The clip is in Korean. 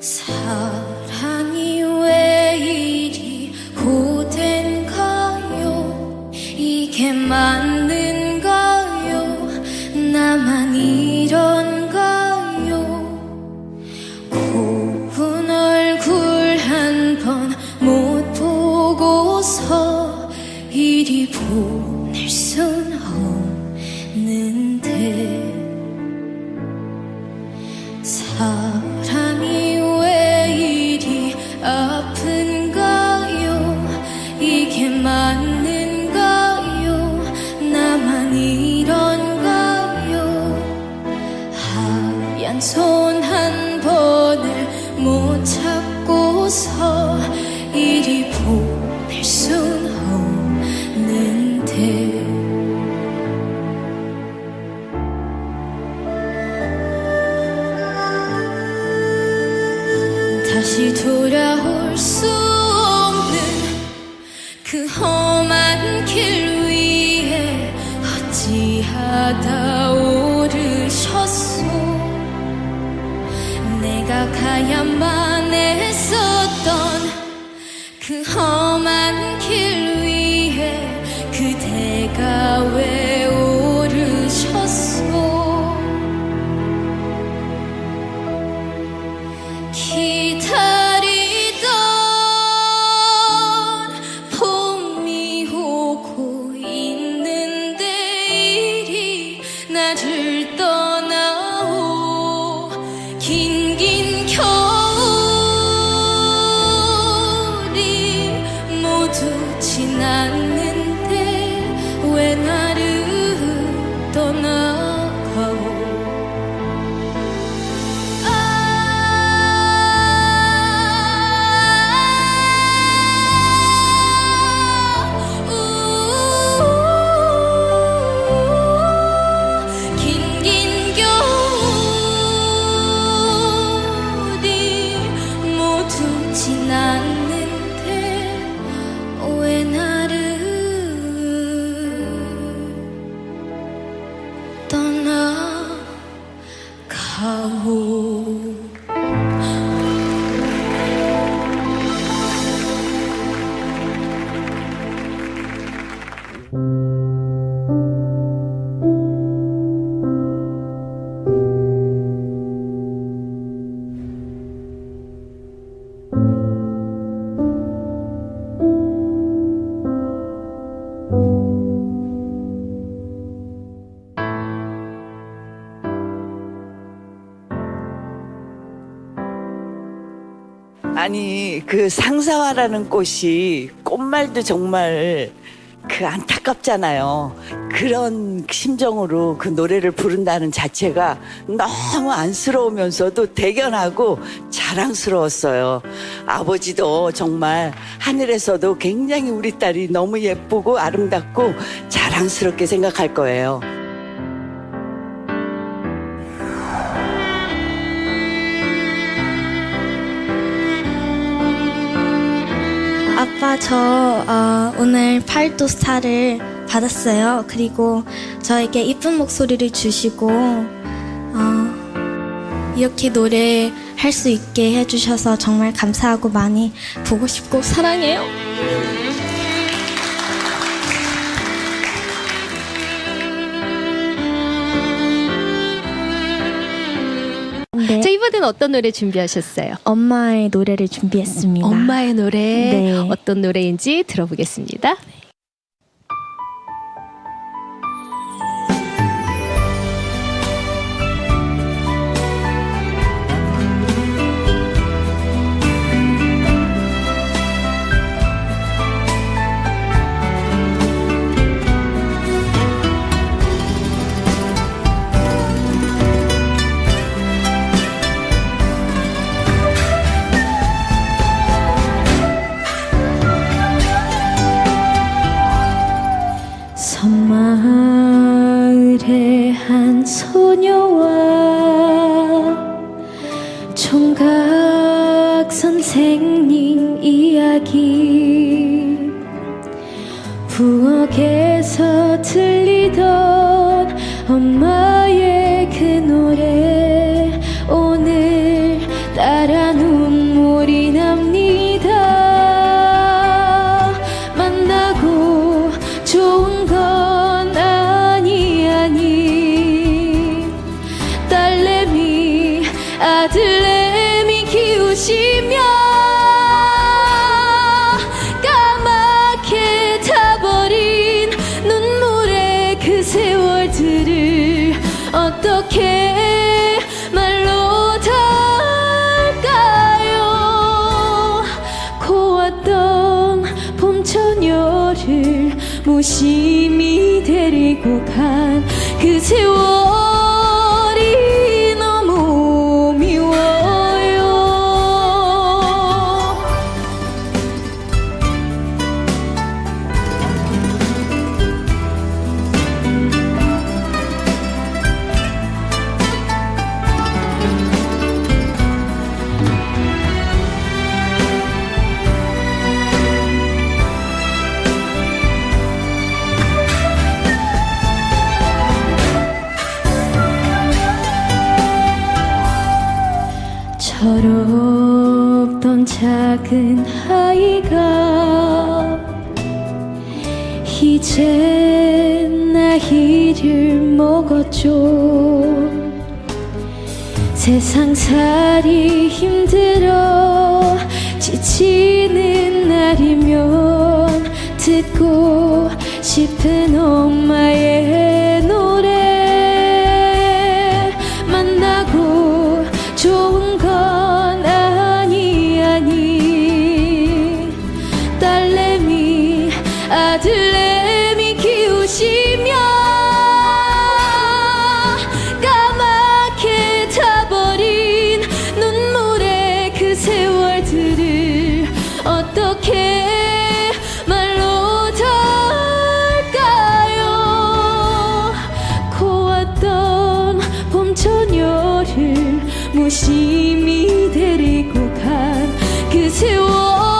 사랑이 왜 이리 고된가요? 이게 맞는가요? 나만 이런가요? 고운 얼굴 한 번 못 보고서 이리 보 잡고서 이리 보낼 순 없는데. 다시 돌아올 수 없는 그 험한 길 위에 어찌하다 오르셨소? 내가 가야만 했었던 그 험한 길 위에 그대가 왜 아니 그 상사화라는 꽃이 꽃말도 정말 그 안타깝잖아요. 그런 심정으로 그 노래를 부른다는 자체가 너무 안쓰러우면서도 대견하고 자랑스러웠어요. 아버지도 정말 하늘에서도 굉장히 우리 딸이 너무 예쁘고 아름답고 자랑스럽게 생각할 거예요. 아빠 저 어, 오늘 팔도 스타를 받았어요. 그리고 저에게 이쁜 목소리를 주시고 어, 이렇게 노래 할 수 있게 해주셔서 정말 감사하고 많이 보고 싶고 사랑해요. 이번에는 어떤 노래 준비하셨어요? 엄마의 노래를 준비했습니다. 엄마의 노래 네. 어떤 노래인지 들어보겠습니다. 섬마을의 한 소녀와 총각 선생님 이야기 부엌에서 들리던 엄마 도심이 데리고 간 그 세월. 걸어던 작은 아이가 이제 나이를 먹었죠. 세상살이 힘들어 지치 무심히 데리고 간 그 세월.